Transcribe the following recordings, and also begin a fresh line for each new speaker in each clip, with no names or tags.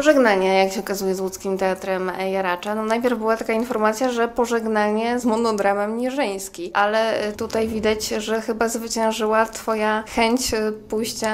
pożegnanie, jak się okazuje, z łódzkim teatrem Jaracza. No najpierw była taka informacja, że pożegnanie z monodramem Nierzyński, ale tutaj widać, że chyba zwyciężyła Twoja chęć pójścia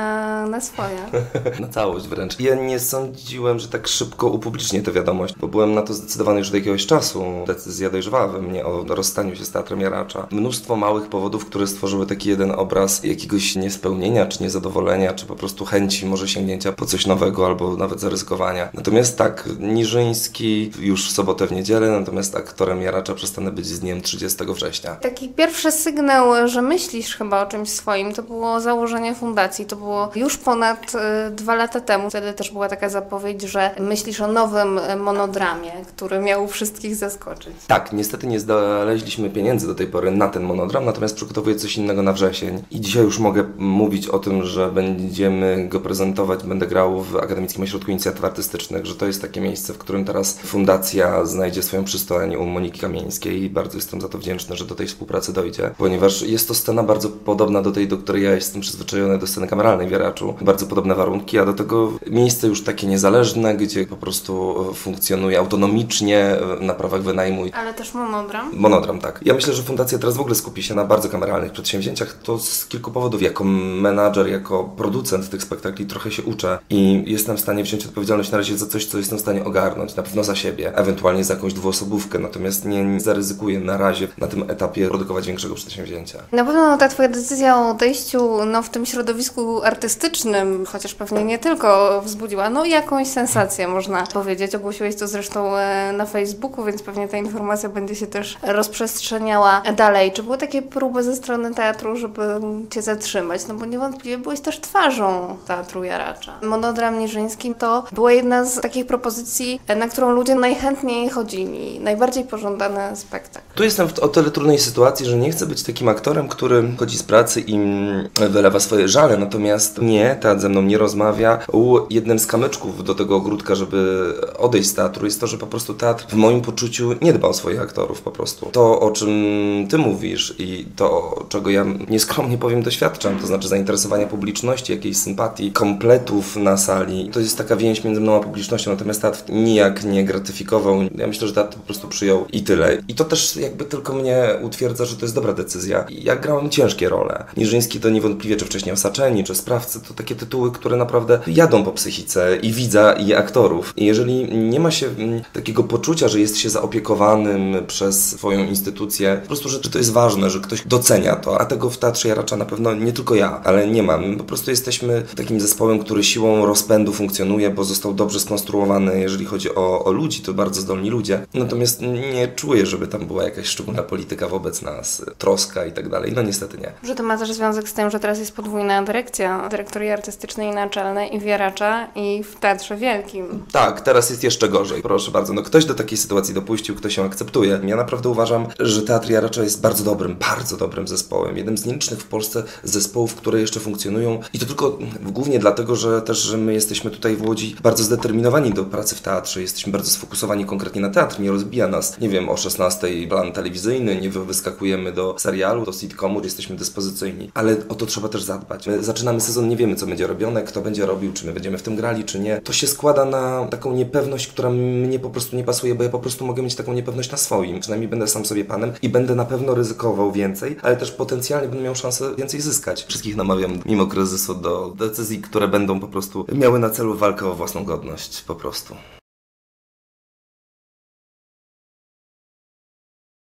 na swoje.
na całość wręcz. Ja nie sądziłem, że tak szybko upublicznię tę wiadomość, bo byłem na to zdecydowany już od jakiegoś czasu. Decyzja dojrzewała we mnie o rozstaniu się z teatrem Jaracza. Mnóstwo małych powodów, które stworzyły taki jeden obraz jakiegoś niespełnienia, czy niezadowolenia, czy po prostu chęci może sięgnięcia po coś nowego, albo nawet zaryzykowania. Natomiast tak, Niżyński już w sobotę, w niedzielę, natomiast aktorem Jaracza przestanę być z dniem 30 września.
Taki pierwszy sygnał, że myślisz chyba o czymś swoim, to było założenie fundacji. To było już ponad y, dwa lata temu. Wtedy też była taka zapowiedź, że myślisz o nowym monodramie, który miał wszystkich zaskoczyć.
Tak, niestety nie znaleźliśmy pieniędzy do tej pory na ten monodram, natomiast przygotowuję coś innego na wrzesień. I dzisiaj już mogę mówić o tym, że będziemy go prezentować, będę grał w Akademickim Ośrodku Inicjatyw Artystycznych, że to jest takie miejsce, w którym teraz fundacja znajdzie swoją przystoję u Moniki Kamieńskiej i bardzo jestem za to wdzięczny, że do tej współpracy dojdzie, ponieważ jest to scena bardzo podobna do tej, do której ja jestem przyzwyczajony do sceny kameralnej w Jaraczu. Bardzo podobne warunki, a do tego miejsce już takie niezależne, gdzie po prostu funkcjonuje autonomicznie na prawach wynajmu.
Ale też monodram?
Monodram, tak. Ja myślę, że fundacja teraz w ogóle skupi się na bardzo kameralnych przedsięwzięciach. To z kilku powodów. Jako menadżer, jako producent tych spektakli trochę się uczę i jestem w stanie wziąć odpowiedzialność na razie za coś, co jestem w stanie ogarnąć, na pewno za siebie, ewentualnie za jakąś dwuosobówkę, natomiast nie, nie zaryzykuję na razie na tym etapie produkować większego przedsięwzięcia.
Na pewno ta Twoja decyzja o odejściu no, w tym środowisku artystycznym, chociaż pewnie nie tylko, wzbudziła no jakąś sensację, można powiedzieć. Ogłosiłeś to zresztą e, na Facebooku, więc pewnie ta informacja będzie się też rozprzestrzeniała dalej. Czy były takie próby ze strony teatru, żeby Cię zatrzymać? No bo niewątpliwie byłeś też twarzą Teatru Jaracza. Monodram Niżyński to była jedna z takich propozycji, na którą ludzie najchętniej chodzili. Najbardziej pożądany spektakl.
Tu jestem w o tyle trudnej sytuacji, że nie chcę być takim aktorem, który chodzi z pracy i wylewa swoje żale, natomiast nie, teatr ze mną nie rozmawia. U jednym z kamyczków do tego ogródka, żeby odejść z teatru jest to, że po prostu teatr w moim poczuciu nie dba o swoich aktorów po prostu. To, o czym ty mówisz i to, czego ja nieskromnie powiem, doświadczam, to znaczy zainteresowania publiczności, jakiejś sympatii, kompletów na sali, to jest taka więź między a publicznością, natomiast teatr nijak nie gratyfikował. Ja myślę, że teatr po prostu przyjął i tyle. I to też jakby tylko mnie utwierdza, że to jest dobra decyzja. Ja grałem ciężkie role. Niżyński to niewątpliwie, czy wcześniej Osaczeni, czy Sprawcy, to takie tytuły, które naprawdę jadą po psychice i widza, i aktorów. I jeżeli nie ma się mm, takiego poczucia, że jest się zaopiekowanym przez swoją instytucję, po prostu, że to jest ważne, że ktoś docenia to, a tego w Teatrze Jaracza na pewno nie tylko ja, ale nie mam. Po prostu jesteśmy takim zespołem, który siłą rozpędu funkcjonuje, bo został dobrze skonstruowany, jeżeli chodzi o, o ludzi, to bardzo zdolni ludzie. Natomiast nie czuję, żeby tam była jakaś szczególna polityka wobec nas, troska i tak dalej. No niestety nie.
Że to ma też związek z tym, że teraz jest podwójna dyrekcja, dyrektorii artystycznej i naczelnej i w Jaracza i w Teatrze Wielkim.
Tak, teraz jest jeszcze gorzej. Proszę bardzo, no ktoś do takiej sytuacji dopuścił, ktoś ją akceptuje. Ja naprawdę uważam, że Teatr Jaracza jest bardzo dobrym, bardzo dobrym zespołem. Jednym z nielicznych w Polsce zespołów, które jeszcze funkcjonują i to tylko głównie dlatego, że też że my jesteśmy tutaj w Łodzi bardzo zdeterminowani do pracy w teatrze. Jesteśmy bardzo sfokusowani konkretnie na teatr. Nie rozbija nas, nie wiem, o 16 plan telewizyjny, nie wyskakujemy do serialu, do sitcomu, jesteśmy dyspozycyjni. Ale o to trzeba też zadbać. My zaczynamy sezon, nie wiemy co będzie robione, kto będzie robił, czy my będziemy w tym grali, czy nie. To się składa na taką niepewność, która mnie po prostu nie pasuje, bo ja po prostu mogę mieć taką niepewność na swoim. Przynajmniej będę sam sobie panem i będę na pewno ryzykował więcej, ale też potencjalnie będę miał szansę więcej zyskać. Wszystkich namawiam mimo kryzysu do decyzji, które będą po prostu miały na celu walkę o własną godność. Po prostu.